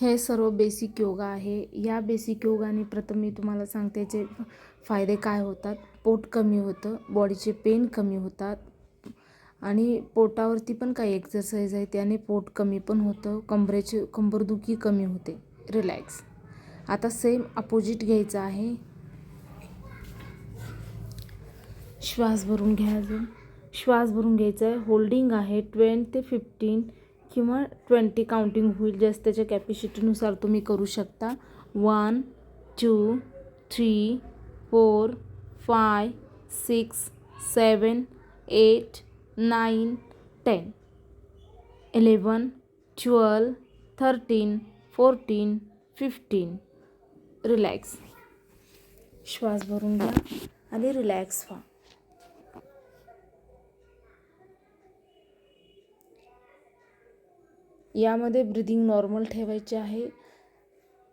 हे सर्व बेसिक योगा आहे. या बेसिक योगाने प्रथम मी तुम्हाला सांगते याचे फायदे काय होतात. पोट कमी होतं बॉडीचे पेन कमी होतात आणि पोटावरती पण काही एक्सरसाइज आहे त्याने पोट कमी पण होतं कंबरेचे कंबरदुखी कमी होते. रिलॅक्स आता सेम अपोजिट घ्यायचं आहे. श्वास भरून घ्या अजून. श्वास भरून घ्यायचा आहे. होल्डिंग आहे ट्वेन ते फिफ्टीन किंवा ट्वेंटी काउंटिंग होईल जस्ट त्याच्या कॅपॅसिटीनुसार तुम्ही करू शकता. One two three four five six seven eight nine ten. Eleven twelve thirteen fourteen fifteen. Relax. श्वास भरून घ्या आणि रिलॅक्स व्हा. यामध्ये ब्रिदिंग नॉर्मल ठेवायचे आहे.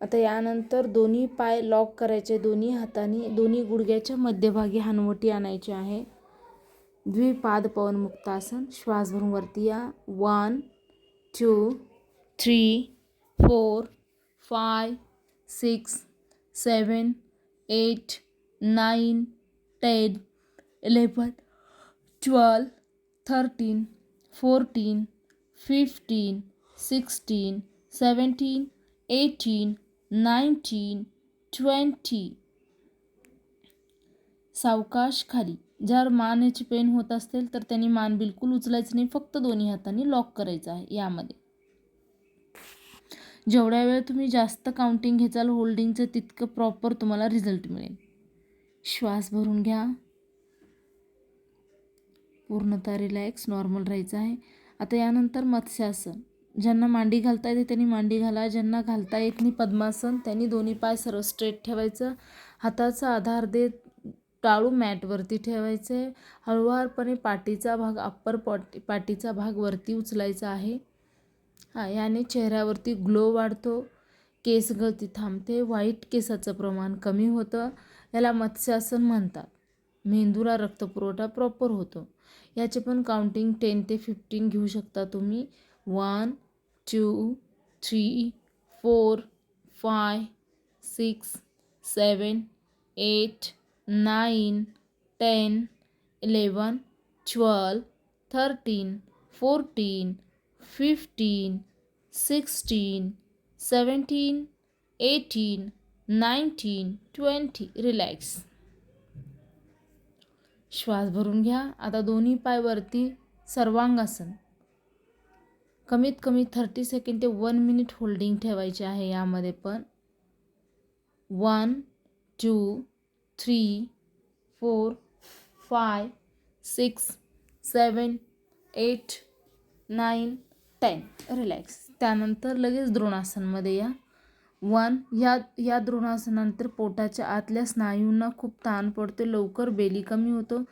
आता यानंतर दोन्ही पाय लॉक करायचे दोन्ही हाताने दोन्ही गुडघ्याच्या मध्यभागी हनवटी आणायची आहे. द्विपाद पवनमुक्तासन श्वास भरून वरती या. One two three four five six seven eight nine ten eleven twelve thirteen fourteen fifteen sixteen seventeen eighteen nineteen twenty सावकाश खाली. मान मानेची पेन होत असेल तर त्यांनी मान बिलकुल उचलायचं नाही फक्त दोन्ही हातांनी लॉक करायचं आहे यामध्ये. जेवढ्या वेळ तुम्ही जास्त काउंटिंग घेचाल होल्डिंगचं तितकं प्रॉपर तुम्हाला रिझल्ट मिळेल. श्वास भरून घ्या. पूर्णतः रिलॅक्स नॉर्मल राहायचं आहे. आता यानंतर मत्स्यासन. ज्यांना मांडी घालता येते त्यांनी मांडी घाला. ज्यांना घालता येत नाही पद्मासन त्यांनी दोन्ही पाय सरळ स्ट्रेट ठेवायचं. हाताचा आधार देत टाळू मॅटवरती ठेवायचे. हळुवारपणे पाठीचा भाग अप्पर पॉट पाठीचा भाग वरती उचलायचा आहे. हां याने चेहऱ्यावरती ग्लो वाढतो. केस गळती थांबते. वाईट केसाचं प्रमाण कमी होतं. याला मत्स्यासन म्हणतात. मेंदूला रक्तपुरवठा प्रॉपर होतो. याचे पण काउंटिंग टेन ते फिफ्टीन घेऊ शकता तुम्ही. One two three four five six seven eight nine ten eleven twelve, thirteen fourteen, fifteen sixteen seventeen, eighteen nineteen twenty. Relax. श्वास भरून घ्या. आता दोन्ही पाय वरती सर्वांगासन. कमीत कमी थर्टी सेकंड ते वन मिनिट होल्डिंग ठेवायची आहे यामध्ये पण. One two three four five six seven eight nine ten relax त्यानंतर लगेच द्रोणासनमध्ये या. वन ह्या या द्रोणासनानंतर पोटाच्या आतल्या स्नायूंना खूप ताण पडते लवकर बेली कमी होतो.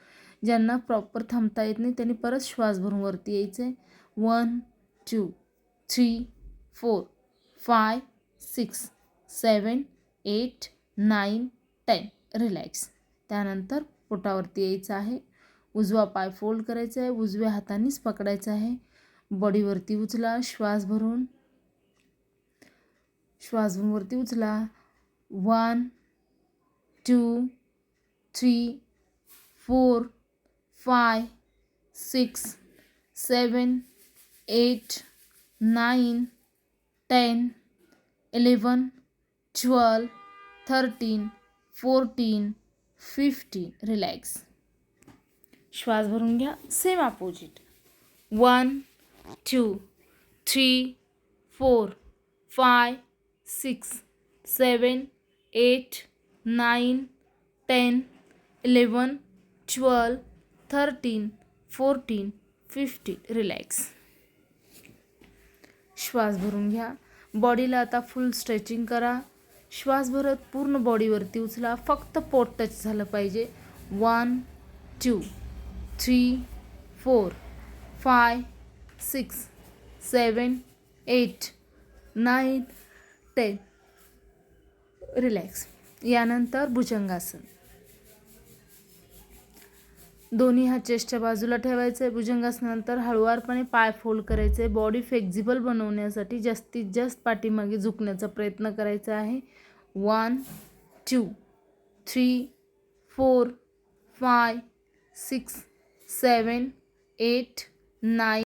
ज्यांना प्रॉपर थांबता येत नाही त्यांनी परत श्वास भरून वरती यायचं. आहे one two, three four five six seven eight nine ten. Relax. त्यानंतर पोटावरती यायचं आहे. उजवा पाय फोल्ड करायचा आहे. उजव्या हातानेच पकडायचा आहे. बॉडीवरती उचला. श्वास भरून. श्वास भरून वरती उचला. One two three four five six seven eight nine ten eleven twelve thirteen fourteen fifteen relax श्वास भरून घ्या. Same opposite one two three four five six seven eight nine ten eleven twelve thirteen fourteen fifteen relax श्वास भरून घ्या. बॉडीला आता फुल stretching करा. श्वास भरत पूर्ण बॉडीवरती उचला. फक्त पोट टच झालं पाहिजे. One two three four five six seven eight nine ten relax यानंतर भुजंगासन. दोन्ही हात चेस्टच्या बाजूला ठेवायचे आहे भुजंगासनानंतर हळुवारपणे पाय फोल्ड करायचे. आहे बॉडी फ्लेक्झिबल बनवण्यासाठी जास्तीत जास्त पाठीमागे झुकण्याचा प्रयत्न करायचा आहे. One two three four five six seven eight nine